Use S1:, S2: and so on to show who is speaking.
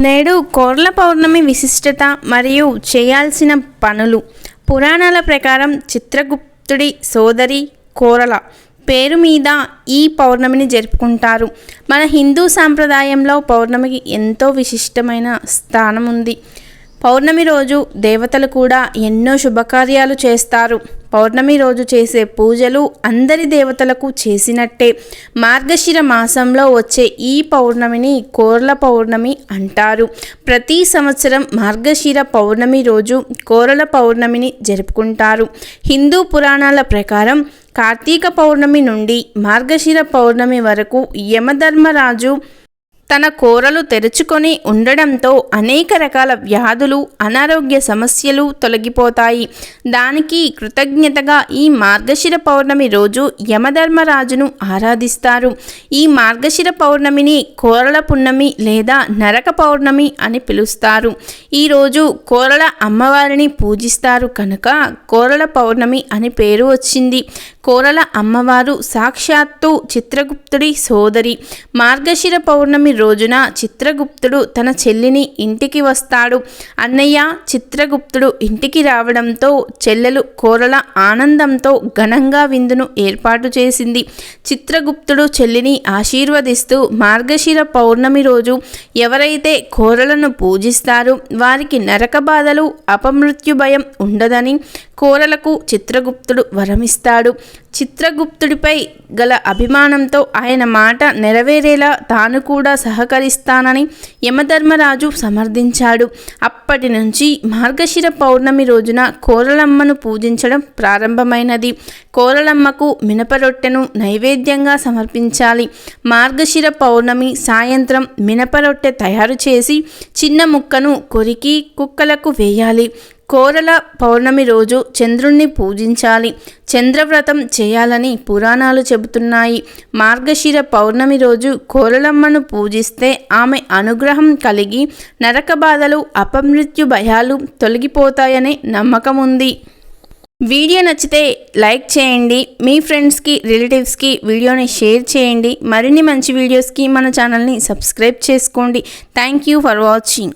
S1: నేడు కోర్ల పౌర్ణమి విశిష్టత మరియు చేయాల్సిన పనులు. పురాణాల ప్రకారం చిత్రగుప్తుడి సోదరి కోరల పేరు మీద ఈ పౌర్ణమిని జరుపుకుంటారు. మన హిందూ సాంప్రదాయంలో పౌర్ణమికి ఎంతో విశిష్టమైన స్థానం ఉంది పౌర్ణమి రోజు దేవతలు కూడా ఎన్నో శుభకార్యాలు చేస్తారు. పౌర్ణమి రోజు చేసే పూజలు అందరి దేవతలకు చేసినట్టే. మార్గశిర మాసంలో వచ్చే ఈ పౌర్ణమిని కోర్ల పౌర్ణమి అంటారు. ప్రతి సంవత్సరం మార్గశిర పౌర్ణమి రోజు కోరల పౌర్ణమిని జరుపుకుంటారు. హిందూ పురాణాల ప్రకారం కార్తీక పౌర్ణమి నుండి మార్గశిర పౌర్ణమి వరకు యమధర్మరాజు తన కోరలు తెరుచుకొని ఉండడంతో అనేక రకాల వ్యాధులు అనారోగ్య సమస్యలు తొలగిపోతాయి. దానికి కృతజ్ఞతగా ఈ మార్గశిర పౌర్ణమి రోజు యమధర్మరాజును ఆరాధిస్తారు. ఈ మార్గశిర పౌర్ణమిని కోరల పున్నమి లేదా నరక పౌర్ణమి అని పిలుస్తారు. ఈరోజు కోరల అమ్మవారిని పూజిస్తారు కనుక కోరల పౌర్ణమి అని పేరు వచ్చింది. కోరల అమ్మవారు సాక్షాత్తు చిత్రగుప్తుడి సోదరి. మార్గశిర పౌర్ణమి రోజున చిత్రగుప్తుడు తన చెల్లిని ఇంటికి వస్తాడు. అన్నయ్య చిత్రగుప్తుడు ఇంటికి రావడంతో చెల్లెలు కోరల ఆనందంతో ఘనంగా విందును ఏర్పాటు చేసింది. చిత్రగుప్తుడు చెల్లిని ఆశీర్వదిస్తూ మార్గశిర పౌర్ణమి రోజు ఎవరైతే కోరలను పూజిస్తారో వారికి నరక బాధలు అపమృత్యు భయం ఉండదని కోరలకు చిత్రగుప్తుడు వరమిస్తాడు. చిత్రగుప్తుడిపై గల అభిమానంతో ఆయన మాట నెరవేరేలా తాను కూడా సహకరిస్తానని యమధర్మరాజు సమర్థించాడు. అప్పటి నుంచి మార్గశిర పౌర్ణమి రోజున కోరలమ్మను పూజించడం ప్రారంభమైనది. కోరలమ్మకు మినపరొట్టెను నైవేద్యంగా సమర్పించాలి. మార్గశిర పౌర్ణమి సాయంత్రం మినపరొట్టె తయారు చేసి చిన్న ముక్కను కొరికి కుక్కలకు వేయాలి. కోరల పౌర్ణమి రోజు చంద్రుణ్ణి పూజించాలి. చంద్రవ్రతం చేయాలని పురాణాలు చెబుతున్నాయి. మార్గశిర పౌర్ణమి రోజు కోరలమ్మను పూజిస్తే ఆమె అనుగ్రహం కలిగి నరక బాధలు అపమృత్యు భయాలు తొలగిపోతాయనే నమ్మకం ఉంది వీడియో నచ్చితే లైక్ చేయండి. మీ ఫ్రెండ్స్కి రిలేటివ్స్కి వీడియోని షేర్ చేయండి. మరిన్ని మంచి వీడియోస్కి మన ఛానల్ని సబ్స్క్రైబ్ చేసుకోండి. Thank you for watching.